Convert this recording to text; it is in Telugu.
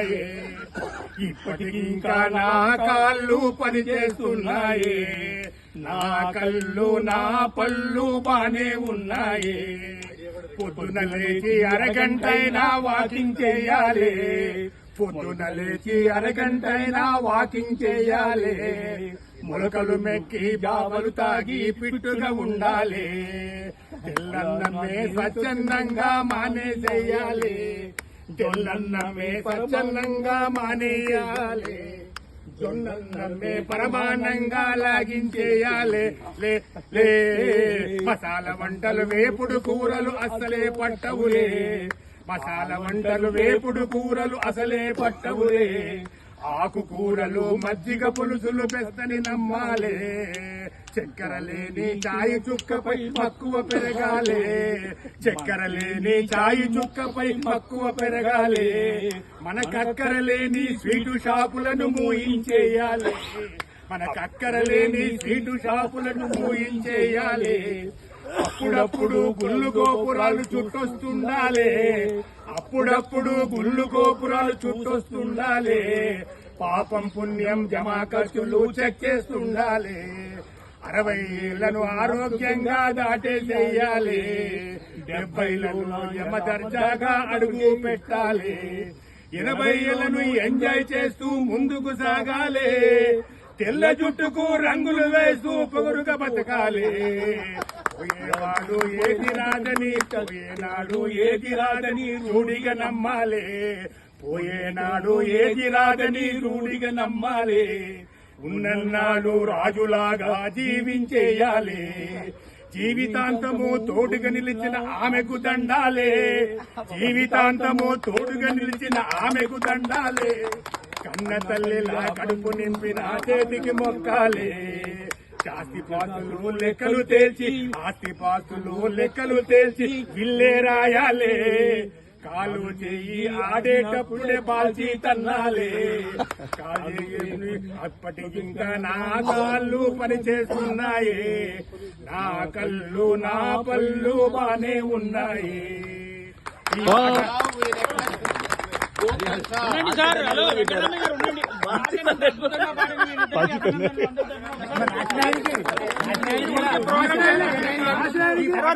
పనిచేస్తున్నాయే ఇప్పటికి ఇంకా నా కాళ్ళు పనిచేస్తున్నాయే. నా కళ్ళు నా పళ్ళు బానే ఉన్నాయే. పొద్దున లేచి అరగంటైనా వాకింగ్ చేయాలి. పొద్దున లేచి అరగంటైనా వాకింగ్ చేయాలి. మొలకలు మెక్కి బావలు తాగి పిట్టుగా ఉండాలి. తెల్లన్నమే స్వచ్ఛందంగా మానేసేయాలి. తెల్లన్నమే పచ్చన్నంగా మానేయాలి. జొన్నన్నమే పరమానంగా లాగించేయాలి. లే మసాలా మసాల వంటలు వేపుడు కూరలు అసలే పట్టవులే. మసాల వంటలు వేపుడు కూరలు అసలే పట్టవులే. ఆకుకూరలు మజ్జిగ పులుసులు పెస్తని నమ్మాలే. చక్కెర లేని చాయి చుక్కపై మక్కువ పెరగాలే. చక్కెర లేని చాయి చుక్కపై మక్కువ పెరగాలే. మన కక్కర లేని స్వీటు షాపులను మూయించేయాలి. మన కక్కర లేని స్వీటు షాపులను మూయించేయాలి. అప్పుడప్పుడు గుళ్ళు గోపురాలు చుట్టొస్తుండాలి. అప్పుడప్పుడు గుళ్ళు గోపురాలు చుట్టొస్తుండాలి. పాపం పుణ్యం జమా ఖర్చులు చెక్ చేస్తుండాలి. అరవై ఏళ్ళను ఆరోగ్యంగా దాటేసేయాలి డెబ్బైలను యమ దర్జాగా అడుగు పెట్టాలి. ఎనభై ఏళ్ళను ఎంజాయ్ చేస్తూ ముందుకు సాగాలి. తెల్ల జుట్టుకు రంగులు వేస్తూ పొగరుగా బతకాలి. పోయేవాడు ఏది రాదని పోయేనాడు ఏది రాదని రూఢిగా నమ్మాలే. పోయేనాడు ఏది రాదని రూఢిగా నమ్మాలే. ఉన్నన్నాడు రాజులాగా జీవించేయాలి. జీవితాంతము తోడుగా నిలిచిన ఆమెకు దండాలే. జీవితాంతము తోడుగా నిలిచిన ఆమెకు దండాలే. కన్న తల్లిలా కడుపు నింపిన చేతికి మొక్కాలే. ఆస్తిపాస్తులు లెక్కలు తేల్చి ఆస్తిపాస్తులు లెక్కలు తేల్చి విల్లే రాయాలే. కాలు చెయ్యి ఆడేటప్పుడే బాల్చి తన్నాలే. కాలు చెయ్యి అప్పటికి ఇంకా నా కాళ్ళు పని చేస్తున్నాయి నా కళ్ళు నా పళ్ళు బానే ఉన్నాయి. ఈ